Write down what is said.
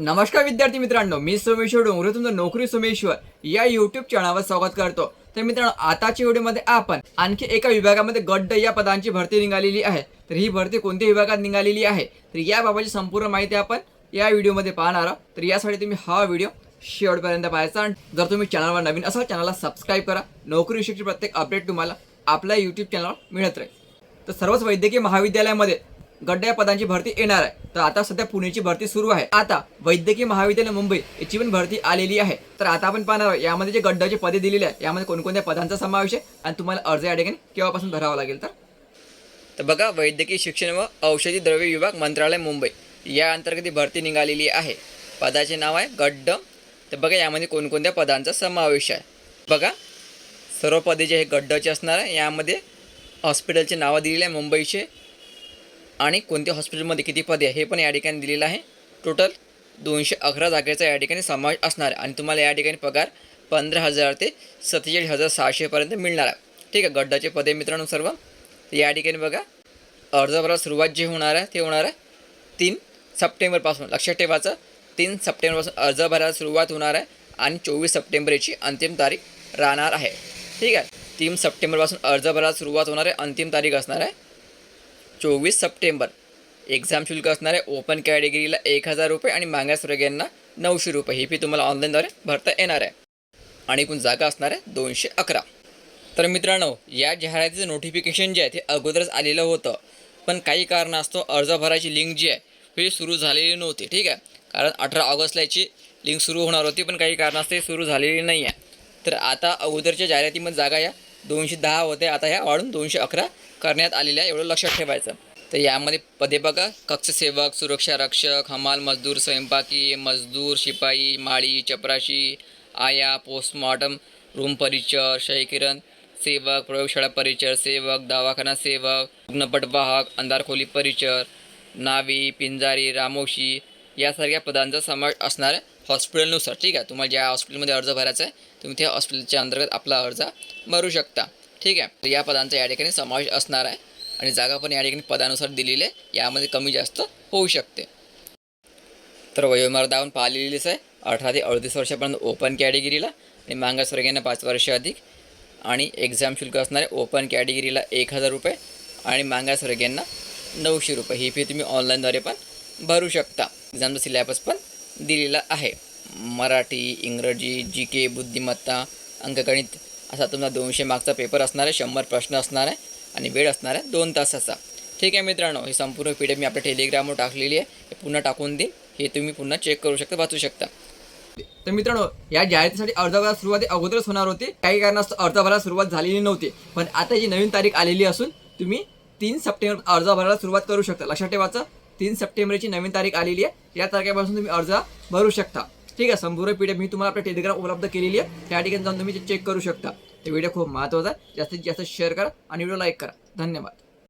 नमस्कार विद्यार्थी मित्रांनो मी सोमेश्वर डोंगरे तुमचं नोकरी सोमेश्वर या युट्यूब चॅनलवर स्वागत करतो. तर मित्रांनो आताच्या व्हिडिओमध्ये आपण आणखी एका विभागामध्ये गड्ड या पदांची भरती निघालेली आहे. तर ही भरती कोणत्या विभागात निघालेली आहे? तर याबाबतची संपूर्ण माहिती आपण या व्हिडिओमध्ये पाहणार आहोत. तर यासाठी तुम्ही हा व्हिडिओ शेवटपर्यंत पाहायचा आणि जर तुम्ही चॅनलवर नवीन असाल चॅनलला सबस्क्राईब करा. नोकरीविषयीची प्रत्येक अपडेट तुम्हाला आपल्या यूट्यूब चॅनलवर मिळत राहील. तर सर्वच वैद्यकीय महाविद्यालयामध्ये गड्ड या पदांची भरती येणार आहे. तर आता सध्या पुणेची भरती सुरू आहे. आता वैद्यकीय महाविद्यालय मुंबई याची पण भरती आलेली आहे. तर आता आपण पाहणार आहोत यामध्ये जे गड्डाचे पदे दिलेले आहे यामध्ये कोणकोणत्या पदांचा समावेश आहे आणि तुम्हाला अर्ज या ठिकाणी केव्हापासून भरावा लागेल तर? तर बघा वैद्यकीय शिक्षण व औषधी द्रव्य विभाग मंत्रालय मुंबई या अंतर्गत ही भरती निघालेली आहे. पदाचे नाव आहे गड्ड तर बघा यामध्ये कोणकोणत्या पदांचा समावेश आहे. बघा सर्व पदे जे हे गड्डचे असणार आहे. यामध्ये हॉस्पिटलचे नावं दिलेले आहे मुंबईचे. आणि कोणत्या हॉस्पिटलमध्ये किती पदे आहे हे पण या ठिकाणी दिलेलं आहे. टोटल दोनशे अकरा जागेचा या ठिकाणी समावेश असणार आहे. आणि तुम्हाला या ठिकाणी पगार पंधरा हजार ते सत्तेचाळीस हजार सहाशेपर्यंत मिळणार आहे. ठीक आहे गड्डाचे पदे मित्रांनो सर्व. तर या ठिकाणी बघा अर्ज भरायला सुरुवात जे होणार आहे ते होणार आहे तीन सप्टेंबरपासून लक्षात ठेवायचं तीन सप्टेंबरपासून अर्ज भरायला सुरुवात होणार आहे आणि चोवीस सप्टेंबर याची अंतिम तारीख राहणार आहे. ठीक आहे तीन सप्टेंबरपासून अर्ज भरायला सुरुवात होणार आहे अंतिम तारीख असणार आहे. चोवीस सप्टेंबर. एक्झाम शुल्क असणाऱ्या ओपन कॅटेगरीला एक हजार रुपये आणि मागासवर्गीयांना नऊशे रुपये. ही फी तुम्हाला ऑनलाईनद्वारे भरता येणार आहे. आणि एकूण जागा असणार आहे दोनशे अकरा. तर मित्रांनो या जाहिरातीचं नोटिफिकेशन जे आहे ते अगोदरच आलेलं होतं. पण काही कारणास्तव अर्ज भरायची लिंक जी आहे ही सुरू झालेली नव्हती. ठीक आहे? कारण अठरा ऑगस्टला याची लिंक सुरू होणार होती पण काही कारणास्तव सुरू झालेली नाही आहे तर आता अगोदरच्या जाहिरातीमध्ये जागा या दोनशे दहा होत्या आता ह्या वाढून दोनशे अकरा करण्यात आलेल्या आहे एवढं लक्षात ठेवायचं. तर यामध्ये पदे बघा कक्षसेवक सुरक्षा रक्षक हमाल मजदूर स्वयंपाकी मजदूर शिपाई माळी चपराशी आया पोस्टमॉर्टम रूम परिचर शयकिरण सेवक प्रयोगशाळा परिचर सेवक दवाखाना सेवक रुग्णपट वाहक अंधारखोली परिचर नावी पिंजारी रामोशी यासारख्या पदांचा समावेश असणार हॉस्पिटलनुसार. ठीक आहे? तुम्हाला ज्या हॉस्पिटलमध्ये अर्ज भरायचा आहे तुम्ही त्या हॉस्पिटलच्या अंतर्गत आपला अर्ज भरू शकता. ठीक आहे. तर या पदांचा या ठिकाणी समावेश असणार आहे. आणि जागा पण या ठिकाणी पदानुसार दिलेली आहे. यामध्ये कमी जास्त होऊ शकते. तर वयोमर्यादावून पाहिलेलीच आहे. अठरा ते अडतीस वर्षापर्यंत ओपन कॅटेगिरीला आणि मागासवर्गीयांना पाच वर्ष अधिक. आणि एक्झाम शुल्क असणारे ओपन कॅटेगिरीला एक हजार रुपये आणि मागासवर्गीयांना नऊशे रुपये. ही फी तुम्ही ऑनलाईनद्वारे पण भरू शकता. एक्झामचा सिलॅबस पण दिलेला आहे. मराठी इंग्रजी जी के बुद्धिमत्ता अंकगणित असा तुमचा दोनशे मार्कचा पेपर असणार आहे शंभर प्रश्न असणार आहे आणि वेळ असणार आहे दोन तासाचा. ठीक आहे मित्रांनो ही संपूर्ण पी डी मी आपल्या टेलिग्रामवर टाकलेली आहे. हे पुन्हा टाकून देईन. हे तुम्ही पुन्हा चेक करू शकता वाचू शकता. तर मित्रांनो या जाहिरातीसाठी अर्ज भरायला सुरुवात अगोदरच होणार होती. काही कारणास्तव अर्ज भरायला सुरुवात झालेली नव्हती. पण आता जी नवीन तारीख आलेली असून तुम्ही तीन सप्टेंबर अर्ज भरायला सुरुवात करू शकता. लक्षात ठेवायचं तीन सप्टेंबरची नवीन तारीख आलेली आहे. या तारखेपासून तुम्ही अर्ज भरू शकता. ठीक आहे संपूर्ण पी मी तुम्हाला आपल्या टेलिग्राम उपलब्ध केलेली आहे. त्या ठिकाणी जाऊन तुम्ही चेक करू शकता. ते व्हिडिओ खूप महत्त्वाचा आहे. जास्तीत जास्त शेअर करा आणि व्हिडिओ लाईक करा. धन्यवाद.